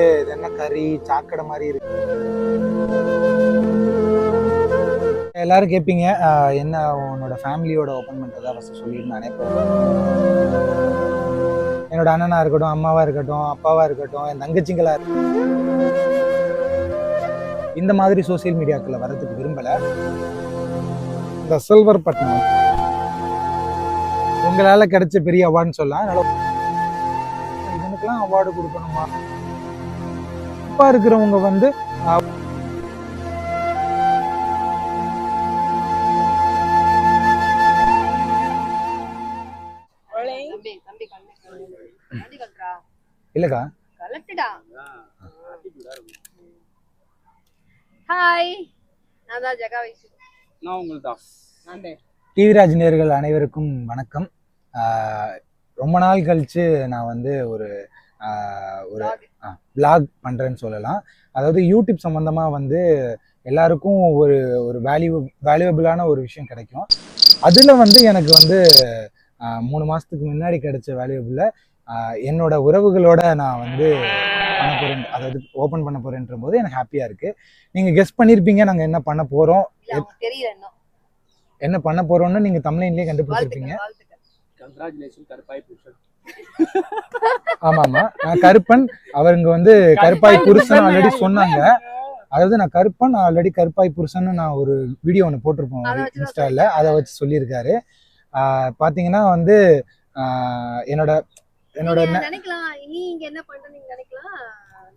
இது என்ன கறி சாக்கடை மாதிரி இருக்கு. எல்லாரும் கேட்பீங்க என்ன உன்னோட ஃபேமிலியோட ஓப்பன் பண்ணுறதா ஃபஸ்ட்டு சொல்லியிருந்தானே என்னோட அண்ணனாக இருக்கட்டும் அம்மாவாக இருக்கட்டும் அப்பாவாக இருக்கட்டும் என் தங்கச்சிங்களா இருக்கட்டும் இந்த மாதிரி சோஷியல் மீடியாக்கில் வரதுக்கு விரும்பலை. இந்த சில்வர் பட்னம் உங்களால் கிடைச்ச பெரிய அவார்டுன்னு சொல்லலாம். அதனால இவனுக்கெல்லாம் அவார்டு கொடுக்கணுமா? அப்பா இருக்கிறவங்க வந்து தம்பி தம்பி கண்ணு வண்டி கட்டுறா இல்லக்கா. கலட்டுடா. ஹாய் நான் தான் ஜெகா நான் உங்களுக்கு தான். டிவிராஜ் நேர்கள் அனைவருக்கும் வணக்கம். ரொம்ப நாள் கழிச்சு நான் வந்து ஒரு ஒரு vlog பண்றேன்னு சொல்லலாம். அதாவது யூடியூப் சம்பந்தமா வந்து எல்லாருக்கும் ஒரு ஒரு வேல்யூ வேல்யூபிளான ஒரு விஷயம் கிடைக்கும். அதுல வந்து எனக்கு வந்து மூணு மாசத்துக்கு முன்னாடி கிடைச்ச வேல்யூபிள என்னோட உறவுகளோட நான் வந்து பண்ண போறேன் அதாவது ஓபன் பண்ண போறேன்ற போது எனக்கு ஹாப்பியா இருக்கு. நீங்க கெஸ் பண்ணிருப்பீங்க நாங்க என்ன பண்ண இன்னும். என்ன பண்ண போறோம்னு நீங்க தமிழ்லயே கண்டுபிடிச்சிருப்பீங்க. ஆமா ஆமா நான் கருப்பன். அவருங்க வந்து கருப்பாய் புருஷன் ஆல்ரெடி சொன்னாங்க. அதாவது நான் கருப்பன் ஆல்ரெடி கருப்பாய் புருஷன் நான் ஒரு வீடியோ ஒன்று போட்டிருப்போம் இன்ஸ்டால அதை வச்சு சொல்லியிருக்காரு. ஆஹ் பாத்தீங்கன்னா வந்து என்னோட என்னோட நீங்க நினைக்கலாம். நீ இங்க என்ன பண்ற நீங்க நினைக்கலாம்.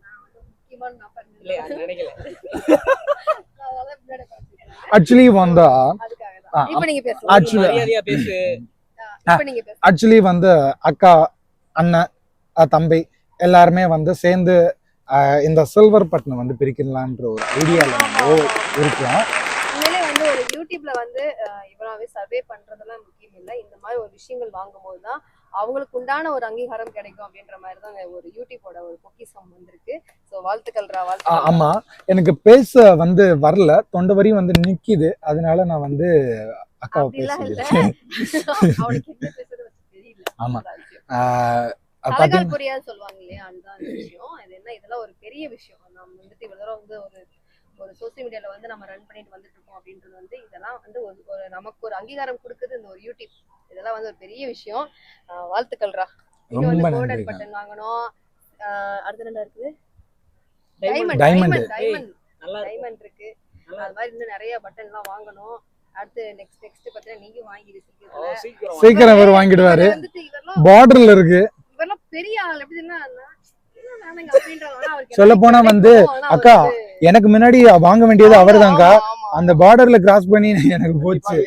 நான் வந்து. ஆக்சுவலி ஆக்சுவலி வந்து அக்கா அண்ணன் தம்பி எல்லாருமே வந்து சேர்ந்து இந்த சில்வர் பட்டனை வந்து பிரிக்கலான்ற ஒரு ஐடியாவில் வந்து இருக்கோம். வந்து ஒரு யூடியூப்ல வந்து இவ்வளவு சர்வே பண்றதெல்லாம் முக்கியம் இல்லை. இந்த மாதிரி ஒரு விஷயங்கள் வாங்கும்போது தான் அவங்களுக்கு உண்டான ஒரு அங்கீகாரம் கிடைக்கும் அப்படின்ற மாதிரி தான் ஒரு யூடியூபோட ஒரு பொக்கிசம் வந்திருக்கு. ஸோ வாழ்த்துக்கள்ரா ஆ, வாழ்த்துக்கள். ஆமா. எனக்கு பேச வந்து வரல. தொண்டை வரி வந்து நிக்குது. அதனால நான் வந்து அக்காவை பேசுறது தெரியல. ஆமா. பாத்தீங்கன்னா புரியாது சொல்லுவாங்க இல்லையா அதுதான் விஷயம். இது என்ன? இதெல்லாம் ஒரு பெரிய விஷயம். நம்ம வந்துட்டு இவ்வளவு தூரம் வந்து ஒரு ஒரு சோசியல் மீடியால வந்து நம்ம ரன் பண்ணிட்டு வந்துட்டு இருக்கோம் அப்படின்றது வந்து இதெல்லாம் வந்து ஒரு ஒரு நமக்கு ஒரு அங்கீகாரம் கொடுக்குது இந்த ஒரு யூடியூப் இதெல்லாம் வந்து ஒரு பெரிய விஷயம். ஆஹ் வாழ்த்துக்கள்ரா இன்னும் ரொம்ப வந்து கோல்டன் பட்டன் வாங்கணும். ஆஹ் அடுத்து என்ன இருக்குது. டைமண்ட் இருக்கு. டைமண்ட் இருக்கு. நல்லா அது மாதிரி இன்னும் நிறைய பட்டன்லாம் வாங்கணும். அடுத்து நெக்ஸ்ட் நெக்ஸ்ட் பார்த்தீங்கன்னா நீங்க வாங்கிடு ஓ, சீக்கிரம் இவர் வாங்கிடுவாரு. பார்டர்ல இருக்கு. இவரெல்லாம் பெரிய ஆள். எப்படின்னா சொல்லப் போனா வந்து, அக்கா, எனக்கு முன்னாடி வாங்க வேண்டியது அவர்தான்க்கா. ஆமா, ஆமா, அந்த பார்டர்ல கிராஸ் பண்ணி எனக்கு போச்சு.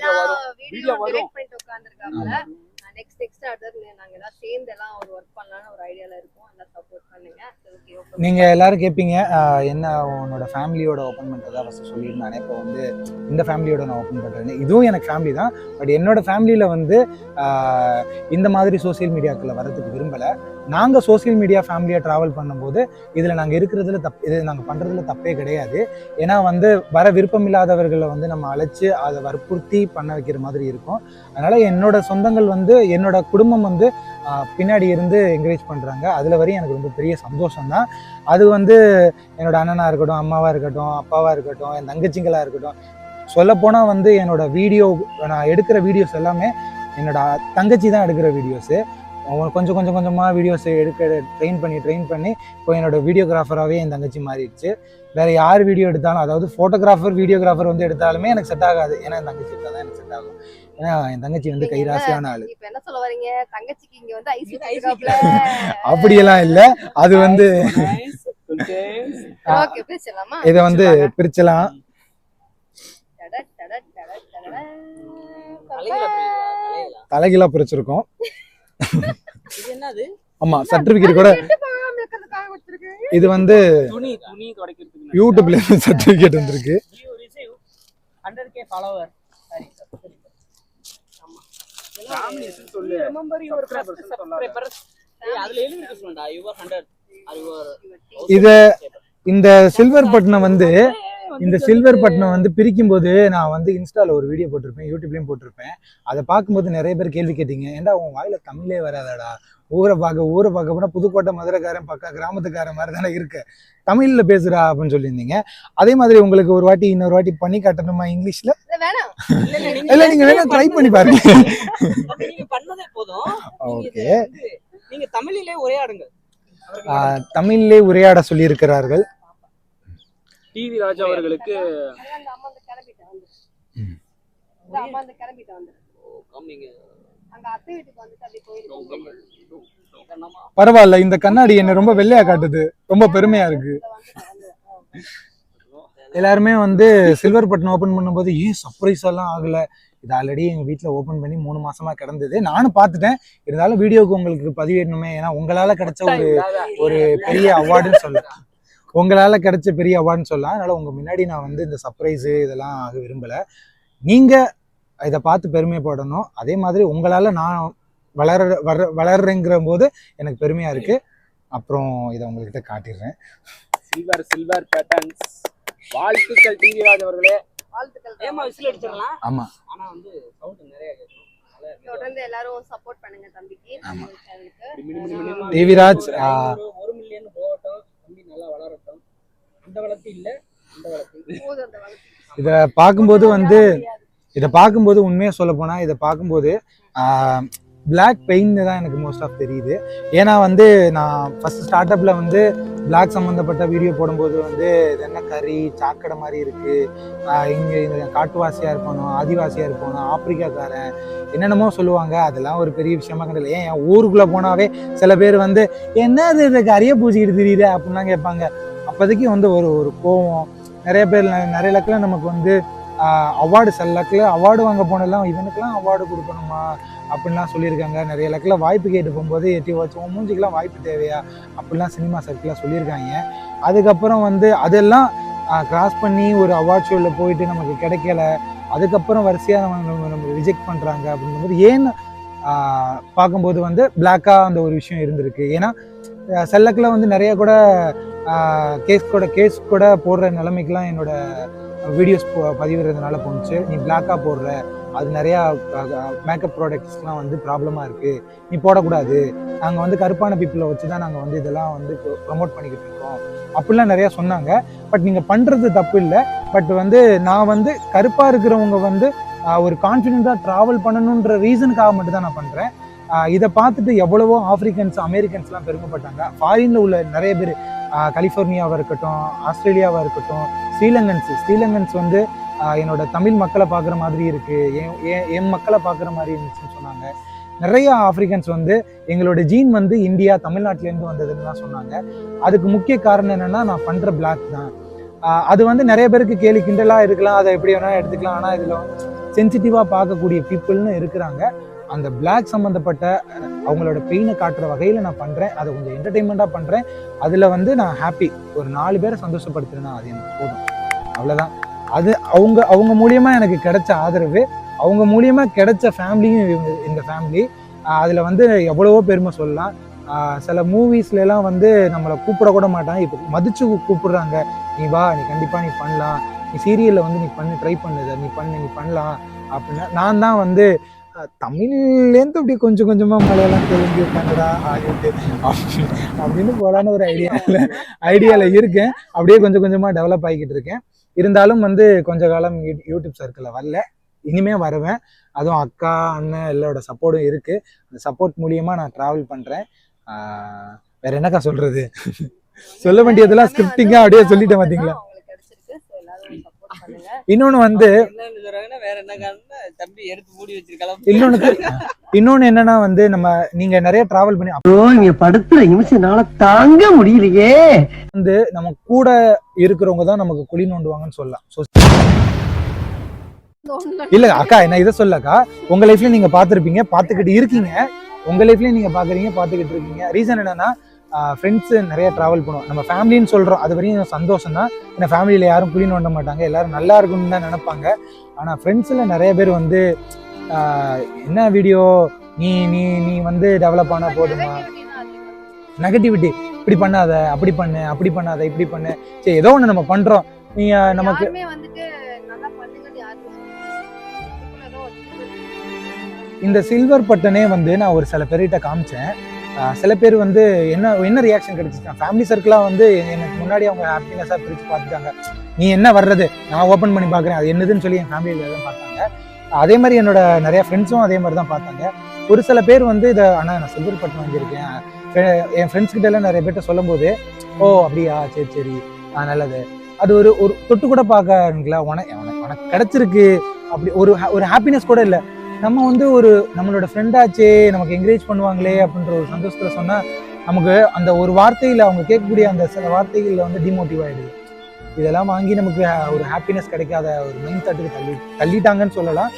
நெக்ஸ்ட் நெக்ஸ்ட் அடுத்தது நாங்க எல்லாம் சேர்ந்து எல்லாம் ஒரு ஒர்க் பண்ணலாம்னு ஒரு ஐடியால இருக்கோம். நீங்கள் சப்போர்ட் நீங்க எல்லாரும் கேட்பீங்க என்ன உன்னோட ஃபேமிலியோட ஓப்பன் பண்றதா ஃபர்ஸ்ட் சொல்லியிருந்தானே இப்போ வந்து இந்த ஃபேமிலியோட நான் ஓப்பன் பண்ணுறேன்னு இதுவும் எனக்கு ஃபேமிலி தான். பட் என்னோட ஃபேமிலியில வந்து இந்த மாதிரி சோஷியல் மீடியாக்கில் வரதுக்கு விரும்பலை. நாங்கள் சோஷியல் மீடியா ஃபேமிலியாக ட்ராவல் பண்ணும்போது இதில் நாங்கள் இருக்கிறதுல தப் இது நாங்கள் பண்ணுறதுல தப்பே கிடையாது. ஏன்னா வந்து வர விருப்பம் இல்லாதவர்களை வந்து நம்ம அழைச்சி அதை வற்புறுத்தி பண்ண வைக்கிற மாதிரி இருக்கும். அதனால என்னோட சொந்தங்கள் வந்து என்னோட குடும்பம் வந்து பின்னாடி இருந்து என்கரேஜ் பண்ணுறாங்க அதில் வரையும் எனக்கு ரொம்ப பெரிய சந்தோஷம் தான் அது வந்து என்னோட அண்ணனாக இருக்கட்டும் அம்மாவாக இருக்கட்டும் அப்பாவாக இருக்கட்டும் என் தங்கச்சிங்களாக இருக்கட்டும். சொல்லப்போனால் வந்து என்னோடய வீடியோ நான் எடுக்கிற வீடியோஸ் எல்லாமே என்னோட தங்கச்சி தான் எடுக்கிற வீடியோஸு கொஞ்சம் கொஞ்சம் கொஞ்சமாக வீடியோஸ் எடுக்க ட்ரெயின் பண்ணி ட்ரெயின் பண்ணி இப்போ என்னோடய வீடியோகிராஃபராகவே என் தங்கச்சி மாறிடுச்சு. வேறு யார் வீடியோ எடுத்தாலும் அதாவது ஃபோட்டோகிராஃபர் வீடியோகிராஃபர் வந்து எடுத்தாலுமே எனக்கு செட் ஆகாது. ஏன்னா என் தங்கச்சி எடுத்தால் தான் எனக்கு செட் ஆகும். ஏன்னா என் தங்கச்சி வந்து கைராசியான ஆள். இப்ப என்ன சொல்ல வரீங்க? தங்கச்சிக்கு இங்க வந்து ஐஸ் வச்சிருக்காப்ல அப்படியெல்லாம் இல்லை. அது வந்து. ஓகே இதை வந்து பிரிச்சலாம்? தலைகீழா பிரிச்சிருக்கோம். இது என்னது? ஆமா சர்டிபிகேட் கூட. இது வந்து துணி துணி துடைக்கிறதுக்கு யூடியூப்ல சர்டிபிகேட் வந்திருக்கு. You receive 100k follower. இத இந்த சில்வர் பட்டனை வந்து இந்த சில்வர் பட்டனை வந்து பிரிக்கும் போது நான் வந்து இன்ஸ்டால ஒரு வீடியோ போட்டிருப்பேன் யூடியூப்லயும் போட்டிருப்பேன். அதை பார்க்கும்போது நிறைய பேர் கேள்வி கேட்டீங்க ஏன்டா உன் வாயில தமிழே வராதடா? ஊரை பார்க்க ஊரை பார்க்க போனால் புதுக்கோட்டை மதுரைக்காரன் பக்கா கிராமத்துக்காரன் மாதிரி தானே இருக்கு. தமிழ்ல பேசுறா அப்படின்னு சொல்லியிருந்தீங்க. அதே மாதிரி உங்களுக்கு ஒரு வாட்டி இன்னொரு வாட்டி பண்ணி காட்டணுமா இங்கிலீஷ்ல? இல்ல, வேணாம். இல்ல, இல்ல, நீங்க இல்ல நீங்க வேணா ட்ரை பண்ணி பாருங்க. அப்படி நீங்க பண்ணதே போதும். நீங்க ஓகே இதை வந்து நீங்க தமிழிலே உரையாடுங்க தமிழ்லே உரையாட சொல்லியிருக்கிறார்கள். டிவி ராஜா அவர்களுக்கு அம்மா அந்த கிளம்பிட்டேன் வந்து பரவாயில்ல இந்த கண்ணாடி என்ன ரொம்ப வெள்ளையா காட்டுது. ரொம்ப பெருமையா இருக்கு. எல்லாருமே வந்து சில்வர் பட்டன் ஓபன் பண்ணும்போது ஏன் சர்ப்ரைஸ் எல்லாம் ஆகல? இது ஆல்ரெடி எங்க வீட்டில் ஓபன் பண்ணி மூணு மாசமா கிடந்தது. நானும் பார்த்துட்டேன். இருந்தாலும் வீடியோக்கு உங்களுக்கு பதிவேடணுமே. ஏன்னா உங்களால கிடைச்ச ஒரு ஒரு பெரிய அவார்டுன்னு சொல்லலாம். உங்களால கிடைச்ச பெரிய அவார்டுன்னு சொல்லலாம். அதனால உங்க முன்னாடி நான் வந்து இந்த சர்ப்ரைஸு இதெல்லாம் ஆக விரும்பல. நீங்க இதை பார்த்து பெருமைப்படணும் அதே மாதிரி உங்களால நான் வளர வர வளர்றேங்கிற போது எனக்கு பெருமையா இருக்கு. அப்புறம் இதை உங்ககிட்ட காட்டிடுறேன். சில்வர் சில்வர் பேட்டர்ன்ஸ் வாழ்த்துக்கள் டிவி ராஜ் அவர்களே. வாழ்த்துக்கள் ஏமா விசில் அடிச்சிடலாம்? ஆமா. ஆனா வந்து சவுண்ட் நிறைய தொடர்ந்து எல்லாரும் சப்போர்ட் பண்ணுங்க தம்பிக்கு. தேவிராஜ் ஒரு மில்லியன் போகட்டும். தம்பி நல்லா வளரட்டும். அந்த வளர்ச்சி இல்ல இந்த வளர்ச்சி போதும் அந்த வளர்ச்சி இதை பார்க்கும்போது வந்து இதை பார்க்கும்போது உண்மையாக சொல்ல போனால் இதை பார்க்கும்போது பிளாக் பெயின்னு தான் எனக்கு மோஸ்ட் ஆஃப் தெரியுது. ஏன்னா வந்து நான் ஃபர்ஸ்ட் ஸ்டார்ட் அப்பில் வந்து பிளாக் சம்மந்தப்பட்ட வீடியோ போடும்போது வந்து இது என்ன கறி சாக்கடை மாதிரி இருக்குது இங்கே இந்த காட்டுவாசியாக இருப்பானோ ஆதிவாசியாக இருப்பானோ ஆப்பிரிக்காக்காரன் என்னென்னமோ சொல்லுவாங்க. அதெல்லாம் ஒரு பெரிய விஷயமா கிடையாது ஏன் என் ஊருக்குள்ளே போனாவே சில பேர் வந்து என்ன இது இதுக்கு கறியை பூச்சிக்கிட்டு தெரியுது அப்படின்லாம் கேட்பாங்க. அப்போதைக்கு வந்து ஒரு ஒரு கோவம். நிறைய பேர் நிறைய லக்கில் நமக்கு வந்து அவார்டு சில லக்கில் அவார்டு வாங்க போனெல்லாம் இவனுக்கெல்லாம் அவார்டு கொடுக்கணுமா அப்படின்லாம் சொல்லியிருக்காங்க. நிறைய லக்கில் வாய்ப்பு கேட்டு போகும்போது எட்டி வச்சு மூஞ்சிக்கெலாம் வாய்ப்பு தேவையா? அப்படிலாம் சினிமா சர்க்கிளாக சொல்லியிருக்காங்க. அதுக்கப்புறம் வந்து அதெல்லாம் கிராஸ் பண்ணி ஒரு அவார்ட் ஷோவில் போயிட்டு நமக்கு கிடைக்கல. அதுக்கப்புறம் வரிசையாக நம்ம நம்ம- ரிஜெக்ட் பண்ணுறாங்க அப்படிங்கும்போது ஏன்னு பார்க்கும்போது வந்து பிளாக்காக அந்த ஒரு விஷயம் இருந்திருக்கு. ஏன்னா செல்லக்கில் வந்து நிறைய கூட கேஸ் கூட கேஸ் கூட போடுற நிலைமைக்கெலாம் என்னோட வீடியோஸ் பதிவிடுறதுனால போணுச்சு. நீ பிளாக்காக போடுற. அது நிறையா மேக்கப் ப்ராடக்ட்ஸ்லாம் வந்து ப்ராப்ளமாக இருக்குது நீ போடக்கூடாது. நாங்கள் வந்து கருப்பான பீப்புளை வச்சு தான் நாங்கள் வந்து இதெல்லாம் வந்து ப்ரொமோட் பண்ணிக்கிட்டு இருக்கோம். அப்படிலாம் நிறையா சொன்னாங்க. பட் நீங்கள் பண்ணுறது தப்பு இல்லை. பட் வந்து நான் வந்து கருப்பாக இருக்கிறவங்க வந்து ஒரு கான்ஃபிடென்ட்டாக ட்ராவல் பண்ணணுன்ற ரீசனுக்காக மட்டும் தான் நான் பண்ணுறேன் இதை பார்த்துட்டு எவ்வளவோ ஆஃப்ரிக்கன்ஸ் அமெரிக்கன்ஸ்லாம் பெருமைப்பட்டாங்க. ஃபாரினில் உள்ள நிறைய பேர் கலிஃபோர்னியாவாக இருக்கட்டும் ஆஸ்திரேலியாவாக இருக்கட்டும் ஸ்ரீலங்கன்ஸ் ஸ்ரீலங்கன்ஸ் வந்து என்னோட தமிழ் மக்களை பார்க்குற மாதிரி இருக்குது என் என்- என் மக்களை பார்க்குற மாதிரி இருந்துச்சுன்னு சொன்னாங்க. நிறைய ஆஃப்ரிக்கன்ஸ் வந்து எங்களோட ஜீன் வந்து இந்தியா தமிழ்நாட்டிலேருந்து வந்ததுன்னு தான் சொன்னாங்க. அதுக்கு முக்கிய காரணம் என்னென்னா நான் பண்ணுற பிளாக் தான். அது வந்து நிறைய பேருக்கு கேலி கிண்டலாக இருக்கலாம் அதை எப்படி வேணால் எடுத்துக்கலாம். ஆனால் இதில் சென்சிட்டிவாக பார்க்கக்கூடிய பீப்புள்னு இருக்கிறாங்க. அந்த பிளாக் சம்மந்தப்பட்ட அவங்களோட பெயினை காட்டுற வகையில் நான் பண்ணுறேன் அதை கொஞ்சம் என்டர்டெயின்மெண்ட்டாக பண்ணுறேன் அதில் வந்து நான் ஹாப்பி ஒரு நாலு பேரை சந்தோஷப்படுத்துறேன்னா அது எனக்கு போதும். அவ்வளோதான் அது அவங்க அவங்க மூலியமாக எனக்கு கிடைச்ச ஆதரவு அவங்க மூலியமாக கிடைச்ச ஃபேமிலியும் இவங்க இந்த ஃபேமிலி அதில் வந்து எவ்வளவோ பெருமை சொல்லலாம். சில மூவிஸ்லலாம் வந்து நம்மளை கூப்பிட கூட மாட்டாங்க. இப்போ மதிச்சு கூப்பிடுறாங்க. நீ வா நீ கண்டிப்பாக நீ பண்ணலாம். நீ சீரியலில் வந்து நீ பண்ணு ட்ரை பண்ணுத நீ பண்ணு நீ பண்ணலாம். அப்படின்னா நான் தான் வந்து தமிழ்லேருந்து அப்படியே கொஞ்சம் கொஞ்சமா மலையாளம் தெலுங்கு கன்னடா ஹாலிவுட் அப்படி அப்படின்னு போலான்னு ஒரு ஐடியாவில் ஐடியாவில் இருக்கேன். அப்படியே கொஞ்சம் கொஞ்சமா டெவலப் ஆகிக்கிட்டு இருக்கேன். இருந்தாலும் வந்து கொஞ்ச காலம் யூடியூப் சர்க்கிளில் வரல. இனிமே வருவேன். அதுவும் அக்கா அண்ணன் எல்லாரோட சப்போர்ட்டும் இருக்கு. அந்த சப்போர்ட் மூலியமா நான் டிராவல் பண்றேன். ஆஹ் வேற என்னக்கா சொல்றது? சொல்ல வேண்டியதெல்லாம் ஸ்கிரிப்டிங்கா அப்படியே சொல்லிட்டேன் பாத்தீங்களா? மூடி வச்சிருக்கலாம் இன்னொன்னு இன்னொன்னு என்னன்னா வந்து நம்ம நீங்க நிறைய டிராவல் பண்ணி ஐயோ இங்க படுத்துற நிமிஷம்னால தாங்க முடியலையே. வந்து நம்ம கூட இருக்கிறவங்க தான் நமக்கு குழி நோண்டுவாங்கன்னு சொல்லலாம். இல்ல அக்கா என்ன இதை சொல்லக்கா. உங்க லைஃப்ல நீங்க பாத்திருப்பீங்க பாத்துக்கிட்டு இருக்கீங்க. உங்க லைஃப்லயும் நீங்க பாக்குறீங்க பாத்துக்கிட்டு இருக்கீங்க. ரீசன் என்னன்னா ஃப்ரெண்ட்ஸு நிறைய ட்ராவல் பண்ணுவோம். நம்ம ஃபேமிலின்னு சொல்கிறோம் அது வரையும் சந்தோஷம் தான் ஏன்னா ஃபேமிலியில் யாரும் குழி நோண்ட மாட்டாங்க. எல்லோரும் நல்லா இருக்கும்னு தான் நினைப்பாங்க. ஆனால் ஃப்ரெண்ட்ஸில் நிறைய பேர் வந்து என்ன வீடியோ நீ நீ நீ வந்து டெவலப் ஆனால் போதுமா? நெகட்டிவிட்டி இப்படி பண்ணாத அப்படி பண்ணு அப்படி பண்ணாத இப்படி பண்ணு. சரி ஏதோ ஒன்று நம்ம பண்ணுறோம் நீ நமக்கு இந்த சில்வர் பட்டனே வந்து நான் ஒரு சில பேர்கிட்ட காமிச்சேன். சில பேர் வந்து என்ன என்ன ரியாக்ஷன் கிடைச்சிருக்காங்க ஃபேமிலி சர்க்கிளாக வந்து எனக்கு முன்னாடி அவங்க ஹாப்பினஸாக பிரித்து பார்த்துட்டாங்க. நீ என்ன வர்றது? நான் ஓப்பன் பண்ணி பார்க்குறேன். அது என்னதுன்னு சொல்லி என் ஃபேமிலியில் தான் பார்த்தாங்க. அதே மாதிரி என்னோட நிறைய ஃப்ரெண்ட்ஸும் அதே மாதிரி தான் பார்த்தாங்க. ஒரு சில பேர் வந்து இதை ஆனால் நான் சில்வர் வந்திருக்கேன். வாங்கியிருக்கேன் என் ஃப்ரெண்ட்ஸ் கிட்ட எல்லாம் நிறைய பேர்ட்ட சொல்லும்போது ஓ அப்படியா? சரி சரி. ஆ நல்லது. அது ஒரு ஒரு தொட்டு கூட பார்க்கல உனக்கு உனக்கு உனக்கு அப்படி ஒரு ஒரு ஹாப்பினஸ் கூட இல்லை. நம்ம வந்து ஒரு நம்மளோட ஃப்ரெண்டாச்சே நமக்கு என்கரேஜ் பண்ணுவாங்களே அப்படின்ற ஒரு சந்தோஷத்துல சொன்னா நமக்கு அந்த ஒரு வார்த்தையில அவங்க கேட்கக்கூடிய அந்த சில வார்த்தைகள்ல வந்து டிமோட்டிவ் ஆயிடுது. இதெல்லாம் வாங்கி நமக்கு ஒரு ஹாப்பினஸ் கிடைக்காத ஒரு மைண்ட் தாட்டுக்கு தள்ளி தள்ளிட்டாங்கன்னு சொல்லலாம்.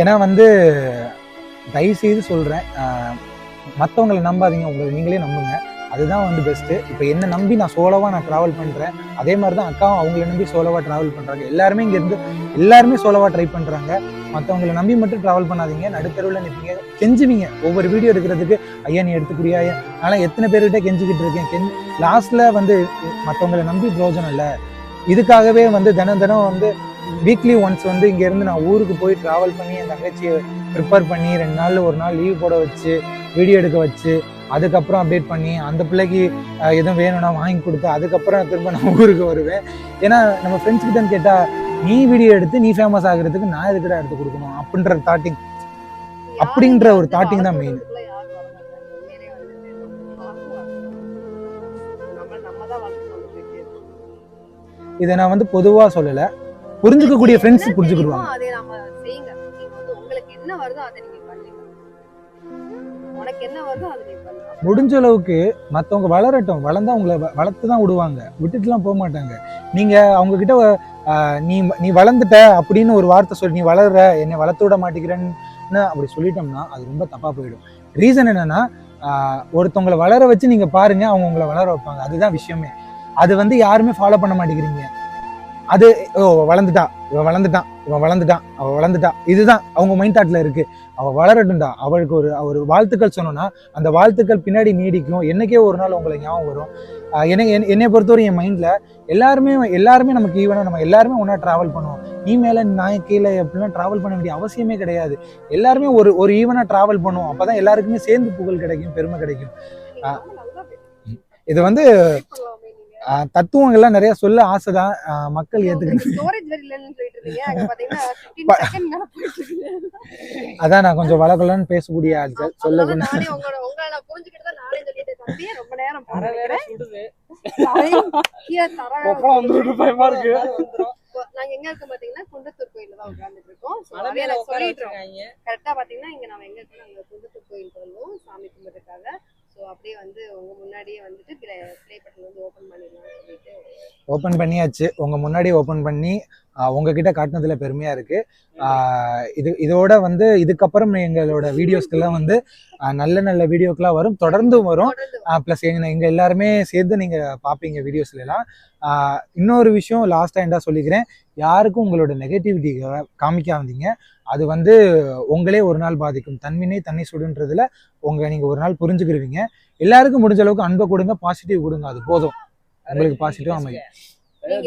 ஏன்னா வந்து தயவு செய்து சொல்கிறேன் மற்றவங்களை நம்பாதீங்க உங்களை நீங்களே நம்புங்க. அதுதான் வந்து பெஸ்ட்டு இப்போ என்ன நம்பி நான் சோலோவாக நான் ட்ராவல் பண்ணுறேன் அதே மாதிரி தான் அக்காவும் அவங்கள நம்பி சோலோவாக ட்ராவல் பண்ணுறாங்க எல்லாருமே இங்கேருந்து எல்லாருமே சோலோவாக ட்ரை பண்ணுறாங்க மற்றவங்களை நம்பி மட்டும் ட்ராவல் பண்ணாதீங்க. நடுத்தருவில் நிற்பீங்க கெஞ்சுவீங்க. ஒவ்வொரு வீடியோ எடுக்கிறதுக்கு ஐயா நீ எடுத்துக்கூடிய ஆனால் எத்தனை பேர்கிட்ட கெஞ்சிக்கிட்டு இருக்கேன். கெஞ் லாஸ்ட்டில் வந்து மற்றவங்களை நம்பி பிரோஜனம் இல்லை. இதுக்காகவே வந்து தினம் தினம் வந்து வீக்லி ஒன்ஸ் வந்து இங்கேருந்து நான் ஊருக்கு போய் ட்ராவல் பண்ணி என் தங்கச்சியை ப்ரிப்பேர் பண்ணி ரெண்டு நாள் ஒரு நாள் லீவ் போட வச்சு வீடியோ எடுக்க வச்சு அதுக்கப்புறம் அப்டேட் பண்ணி அந்த பிள்ளைக்கு எதுவும் வேணும்னா வாங்கி கொடுத்து அதுக்கப்புறம் திரும்ப நான் ஊருக்கு வருவேன். ஏன்னா நம்ம ஃப்ரெண்ட்ஸ் கிட்ட கேட்டால் நீ வீடியோ எடுத்து நீ ஃபேமஸ் ஆகுறதுக்கு நான் எதுக்கிட்ட எடுத்து கொடுக்கணும்? அப்படின்ற தாட்டிங் அப்படின்ற ஒரு thoughting தான் இருக்கோம். இதை நான் வந்து பொதுவாக சொல்லலை. புரிஞ்சுக்கக்கூடிய ஃப்ரெண்ட்ஸ் புரிஞ்சுக்கிடுவாங்க. அதை நம்ம செய்யுங்க. உங்களுக்கு என்ன வருதோ அதை உனக்கு என்ன வருதோ அதை நீ பண்ணு. முடிஞ்ச அளவுக்கு மற்றவங்க வளரட்டும். வளர்ந்தா அவங்கள வளர்த்து தான் விடுவாங்க. விட்டுட்டுலாம் போக மாட்டாங்க. நீங்க அவங்க கிட்ட நீ நீ வளர்ந்துட்ட அப்படின்னு ஒரு வார்த்தை சொல்லி நீ வளர்ற என்னை வளர்த்து விட மாட்டேங்கிறேன்னு அப்படி சொல்லிட்டோம்னா அது ரொம்ப தப்பா போயிடும். ரீசன் என்னன்னா ஒருத்தவங்களை வளர வச்சு நீங்க பாருங்க அவங்க உங்களை வளர வைப்பாங்க. அதுதான் விஷயமே. அது வந்து யாருமே ஃபாலோ பண்ண மாட்டேங்கிறீங்க. அது ஓ வளர்ந்துட்டா. இவன் வளர்ந்துட்டான். இவன் வளர்ந்துட்டான். அவ வளர்ந்துட்டா. இதுதான் அவங்க மைண்ட் தாட்ல இருக்கு. அவ வளரட்டும்டா. அவளுக்கு ஒரு ஒரு வாழ்த்துக்கள் சொன்னோம்னா அந்த வாழ்த்துக்கள் பின்னாடி நீடிக்கும். என்னைக்கே ஒரு நாள் உங்களுக்கு ஞாபகம் வரும். என்னை என்னை- பொறுத்தவரை என் மைண்டில் எல்லாருமே எல்லாருமே நமக்கு ஈவனாக நம்ம எல்லாருமே ஒன்றா ட்ராவல் பண்ணுவோம். நீ மேலே நான் கீழே அப்படிலாம் ட்ராவல் பண்ண வேண்டிய அவசியமே கிடையாது. எல்லாருமே ஒரு ஒரு ஈவனாக ட்ராவல் பண்ணுவோம். அப்போ தான் எல்லாருக்குமே சேர்ந்து புகழ் கிடைக்கும் பெருமை கிடைக்கும். இது வந்து தத்துவங்கள்லாம் நிறைய சொல்ல ஆசை தான் ஸ்டோரேஜ் ஏற்றுக்கணும் ஸ்டோரேஜ் வேற இல்லைன்னு சொல்லிட்டு இருந்தீங்க அங்க பாத்தீங்கன்னா 15 செகண்ட் மேல போயிட்டு இருக்கு. அதான் நான் கொஞ்சம் வளகலன்னு பேசக்கூடிய ஆட்கள் சொல்ல. நாங்க எங்க இருக்கோம் பாத்தீங்கன்னா குன்றத்தூர் கோயில்ல தான் உட்கார்ந்துட்டு இருக்கோம். கரெக்டா பாத்தீங்கன்னா இங்க நம்ம எங்க இருக்கோம் நாங்க அப்படியே வந்து உங்க முன்னாடியே வந்துட்டு ப்ளே ப்ளே பட்டன் வந்து ஓபன் பண்ணிடலாம்னு சொல்லிட்டு. ஓப்பன் பண்ணியாச்சு. உங்கள் முன்னாடி ஓப்பன் பண்ணி உங்ககிட்ட காட்டினதுல பெருமையாக இருக்குது இது இதோட வந்து இதுக்கப்புறம் எங்களோட வீடியோஸ்க்கெல்லாம் வந்து நல்ல நல்ல வீடியோக்கெல்லாம் வரும். தொடர்ந்தும் வரும். ப்ளஸ் எங்க எங்க எல்லாருமே சேர்ந்து நீங்க பார்ப்பீங்க வீடியோஸ்ல எல்லாம் ஆஹ் இன்னொரு விஷயம் லாஸ்டா என்ன சொல்லிக்கிறேன். யாருக்கும் உங்களோட நெகட்டிவிட்டி காமிக்காதீங்க. அது வந்து உங்களே ஒரு நாள் பாதிக்கும். தன்வினை தன்னை சுடுன்றதுல உங்க நீங்க ஒரு நாள் புரிஞ்சுக்கிருவீங்க. எல்லாருக்கும் முடிஞ்ச அளவுக்கு அன்பை கொடுங்க பாசிட்டிவ் கொடுங்க அது போதும். உங்களுக்கு பாசிட்டிவ் அமையும்.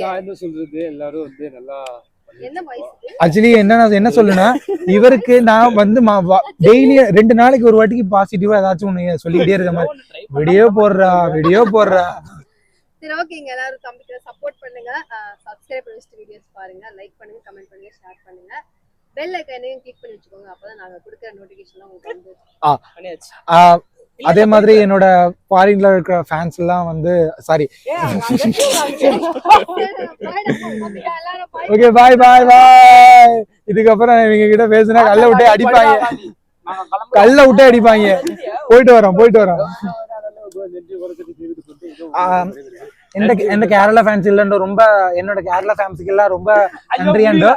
நான் என்ன சொல்றது? எல்லாரும் வந்து நல்லா ஆக்சுவலி என்ன நான் என்ன சொல்லுனா இவருக்கு நான் வந்து டெய்லி ரெண்டு நாளைக்கு ஒரு வாட்டிக்கு பாசிட்டிவா ஏதாச்சும் ஒண்ணு சொல்லிக்கிட்டே இருக்க மாதிரி. வீடியோ போடுறா வீடியோ போடுறா. சரி ஓகேங்க எல்லாரும் தம்பிக்கு சப்போர்ட் பண்ணுங்க. சப்ஸ்கிரைப் பண்ணி வீடியோஸ் பாருங்க. லைக் பண்ணுங்க கமெண்ட் பண்ணுங்க ஷேர் பண்ணுங்க. பெல் ஐக்கனையும் கிளிக் பண்ணி வச்சுக்கோங்க. அப்பதான் நாங்க கொடுக்குற நோட்டிஃபிகேஷன் உங்களுக்கு வந்து அதே மாதிரி என்னோட ஃபாரின்ல இருக்கிற ஃபேன்ஸ் எல்லாம் வந்து சாரி ஓகே பாய் பாய் பாய் இதுக்கப்புறம் இவங்க கிட்ட பேசினா கல்ல விட்டே அடிப்பாங்க. கல்ல விட்டே அடிப்பாங்க. போயிட்டு வரோம் போயிட்டு வரோம். எந்த எந்த கேரளா ஃபேன்ஸ் இல்லைன்ற ரொம்ப என்னோட கேரளா ஃபேன்ஸுக்கு எல்லாம் ரொம்ப நன்றி ஆண்டோ.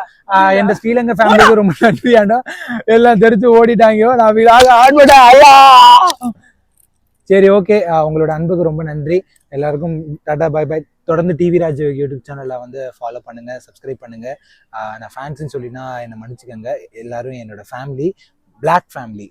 எந்த ஸ்ரீலங்கா ஃபேமிலிக்கு ரொம்ப நன்றி ஆண்டோ. எல்லாம் தெரிச்சு ஓடிட்டாங்க நான் ஆட்பட ஐயா! சரி ஓகே உங்களோட அன்புக்கு ரொம்ப நன்றி. எல்லாருக்கும் டாடா பாய் பாய் தொடர்ந்து டிவி ராஜ் யூடியூப் சேனலில் வந்து ஃபாலோ பண்ணுங்க சப்ஸ்கிரைப் பண்ணுங்க. நான் ஃபேன்ஸுன்னு சொல்லினா என்னை மன்னிச்சுக்கோங்க. எல்லாரும் என்னோட ஃபேமிலி பிளாக் ஃபேமிலி